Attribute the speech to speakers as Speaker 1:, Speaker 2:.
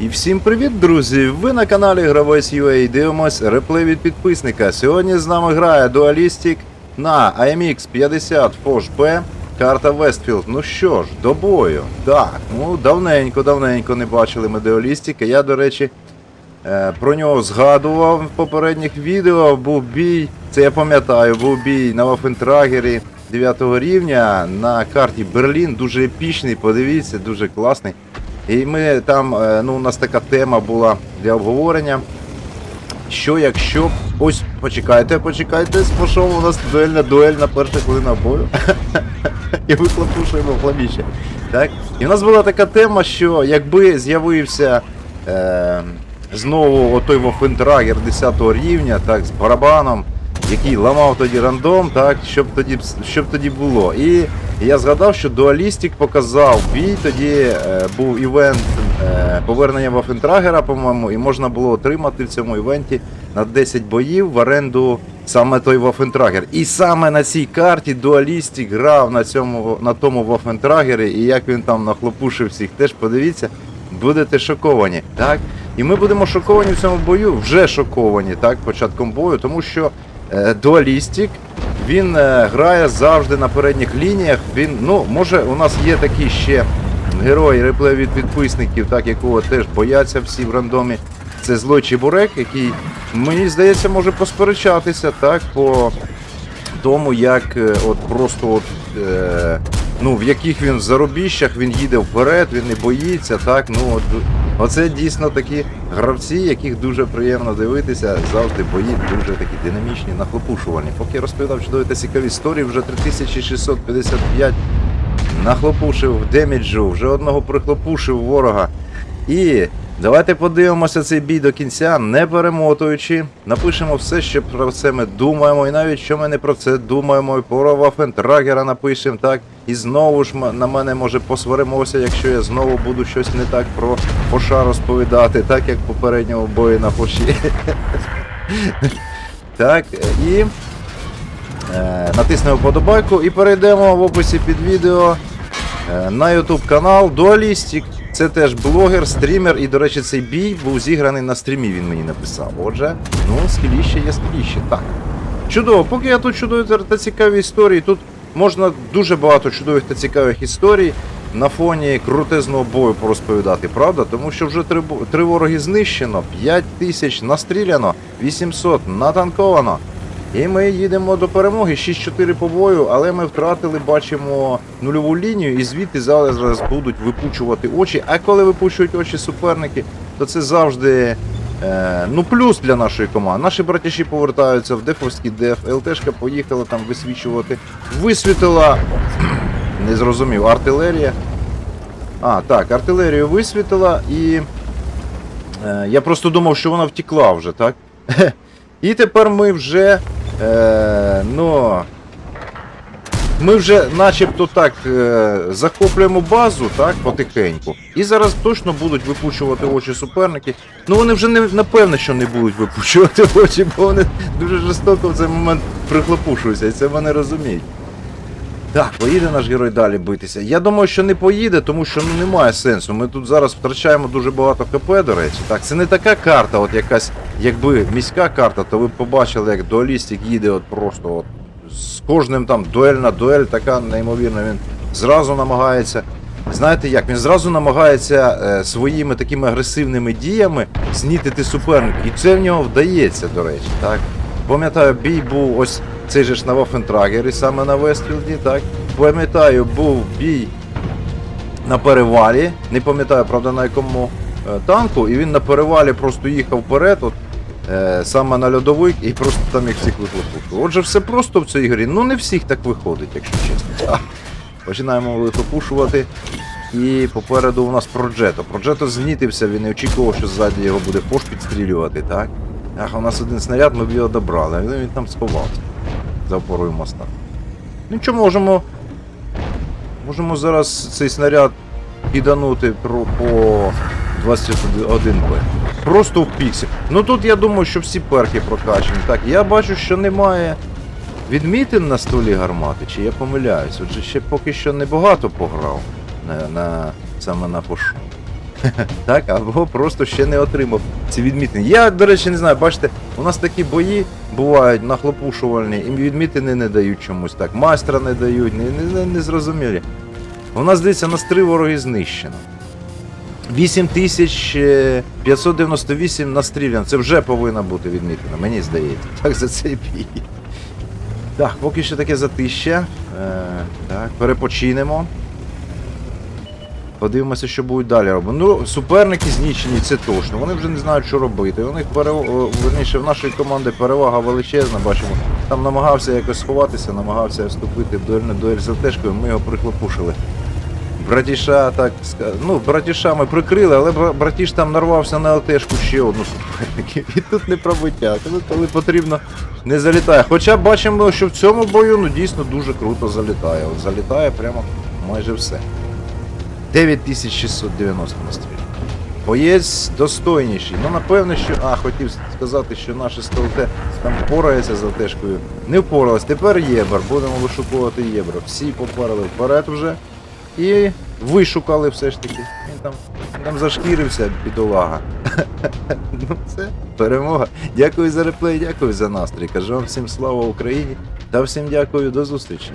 Speaker 1: І всім привіт, друзі! Ви на каналі Гравець UA дивимось реплей від підписника. Сьогодні з нами грає Dualistic на AMX 50 Foch B, карта Westfield. Ну що ж, до бою. Так, ну давненько, давненько не бачили ми Dualistic. Я, до речі, е, про нього згадував в попередніх відео. Був бій, це я пам'ятаю, був бій на Вафентрагері 9 рівня на карті Берлін. Дуже епічний, подивіться, дуже класний. І ми там, е, ну, у нас така тема була для обговорення. Що якщо. Ось, почекайте, почекайте, пішов у нас дуельна дуель на перша хвилина бою. І ми хлопушуємо хламіще. Так? І в нас була така тема, що якби з'явився е, знову отой Вофентрагер 10 рівня, так, з барабаном, який ламав тоді рандом, так, щоб тоді, щоб тоді було. І я згадав, що Дуалістик показав бій, тоді е, був івент е, повернення Вафентрагера, по-моєму, і можна було отримати в цьому івенті на 10 боїв в оренду саме той Вафентрагер. І саме на цій карті Дуалістик грав на, цьому, на тому Вафентрагері, і як він там нахлопушив всіх, теж подивіться, будете шоковані. Так? І ми будемо шоковані в цьому бою, вже шоковані так, початком бою, тому що е, Дуалістик він е, грає завжди на передніх лініях. Він, ну, може, у нас є такі ще герої реплей від підписників, так, якого теж бояться всі в рандомі. Це злой Чебурек, який, мені здається, може посперечатися так, по тому, як е, от просто от, е, ну, в яких він зарубіжжях він їде вперед, він не боїться. так, ну, от, Оце дійсно такі гравці, яких дуже приємно дивитися, завжди бої дуже такі динамічні, нахлопушувальні. Поки я розповідав чудові та цікаві історії, вже 3655 нахлопушив деміджу, вже одного прихлопушив ворога. І давайте подивимося цей бій до кінця, не перемотуючи. Напишемо все, що про це ми думаємо, і навіть що ми не про це думаємо, і про Вафентрагера напишемо, так. І знову ж на мене може посваримося, якщо я знову буду щось не так про Фоша розповідати, так як попереднього бою на Фоші. Так, і е, натиснемо вподобайку і перейдемо в описі під відео е, на YouTube канал Dualistic. Це теж блогер, стрімер, і, до речі, цей бій був зіграний на стрімі, він мені написав. Отже, ну, скіліще є скіліще. Так. Чудово, поки я тут чудові та цікаві історії, тут можна дуже багато чудових та цікавих історій на фоні крутезного бою порозповідати, правда? Тому що вже три, вороги знищено, 5 тисяч настріляно, 800 натанковано. І ми їдемо до перемоги. 6-4 по бою, але ми втратили, бачимо, нульову лінію, і звідти зараз будуть випучувати очі. А коли випучують очі суперники, то це завжди е, ну, плюс для нашої команди. Наші братіші повертаються в дефовський деф. ЛТшка поїхала там висвічувати. Висвітила. Не зрозумів, артилерія. А, так, артилерію висвітила і. Е, я просто думав, що вона втекла вже, так? І тепер ми вже. Е, ну. Ми вже начебто так е, захоплюємо базу, так, потихеньку. І зараз точно будуть випучувати очі суперники. Ну вони вже не напевне, що не будуть випучувати очі, бо вони дуже жорстоко в цей момент прихлопушуються, і це вони розуміють. Так, поїде наш герой далі битися. Я думаю, що не поїде, тому що ну немає сенсу. Ми тут зараз втрачаємо дуже багато ХП, до речі. Так, це не така карта, от якась, якби міська карта, то ви б побачили, як дуалістик їде от просто от з кожним там дуель на дуель, така неймовірна. Він зразу намагається. Знаєте як? Він зразу намагається е, своїми такими агресивними діями знітити суперника. І це в нього вдається, до речі. так. Пам'ятаю, бій був ось цей же ж на Вафентрагері, саме на Вестфілді, так. Пам'ятаю, був бій на перевалі. Не пам'ятаю, правда, на якому е, танку, і він на перевалі просто їхав вперед, от, е, саме на льодовик, і просто там їх всіх вихлопушив. Отже, все просто в цій грі. Ну не всіх так виходить, якщо чесно. Так. Починаємо вихлопушувати. І попереду у нас Проджето. Проджето знітився, він не очікував, що ззаді його буде пош підстрілювати, так? Ах, у нас один снаряд, ми б його добрали, але він там сховався за опорою моста. Ну що можемо. Можемо зараз цей снаряд киданути про, по 21 Б. Просто в піксель. Ну тут я думаю, що всі перки прокачані. Так, я бачу, що немає відмітин на столі гармати, чи я помиляюсь. Отже, ще поки що небагато пограв на, на, саме на пошу. так, або просто ще не отримав ці відмітини. Я, до речі, не знаю, бачите, у нас такі бої бувають нахлопушувальні, і відмітини не дають чомусь так. Майстра не дають, не, не, не, зрозумілі. У нас, здається, нас три вороги знищено. 8598 настріляно. Це вже повинна бути відмітина, мені здається. Так за цей бій. Так, поки що таке затища. Е, так, перепочинемо. Подивимося, що будуть далі робити. Ну, суперники знічені, це точно. Вони вже не знають, що робити. У них перев... верніше, в нашої команди перевага величезна, бачимо. Там намагався якось сховатися, намагався вступити з ЛТшкою, ми його прихлопушили. Братіша, так ну, братіша ми прикрили, але братіш там нарвався на ЛТшку ще одну суперників. І тут не пробиття. Коли потрібно, не залітає. Хоча бачимо, що в цьому бою ну, дійсно дуже круто залітає. От залітає прямо майже все. 9690 настріл. Боєць достойніший. Ну, напевно, що. А, хотів сказати, що наше СТЛТ там впорається з ЛТшкою. Не впоралось. Тепер Єбер. Будемо вишукувати Єбра. Всі поперли вперед вже. І вишукали все ж таки. Він там, він там зашкірився, бідолага. ну це перемога. Дякую за реплей, дякую за настрій. Кажу вам всім слава Україні та всім дякую, до зустрічі.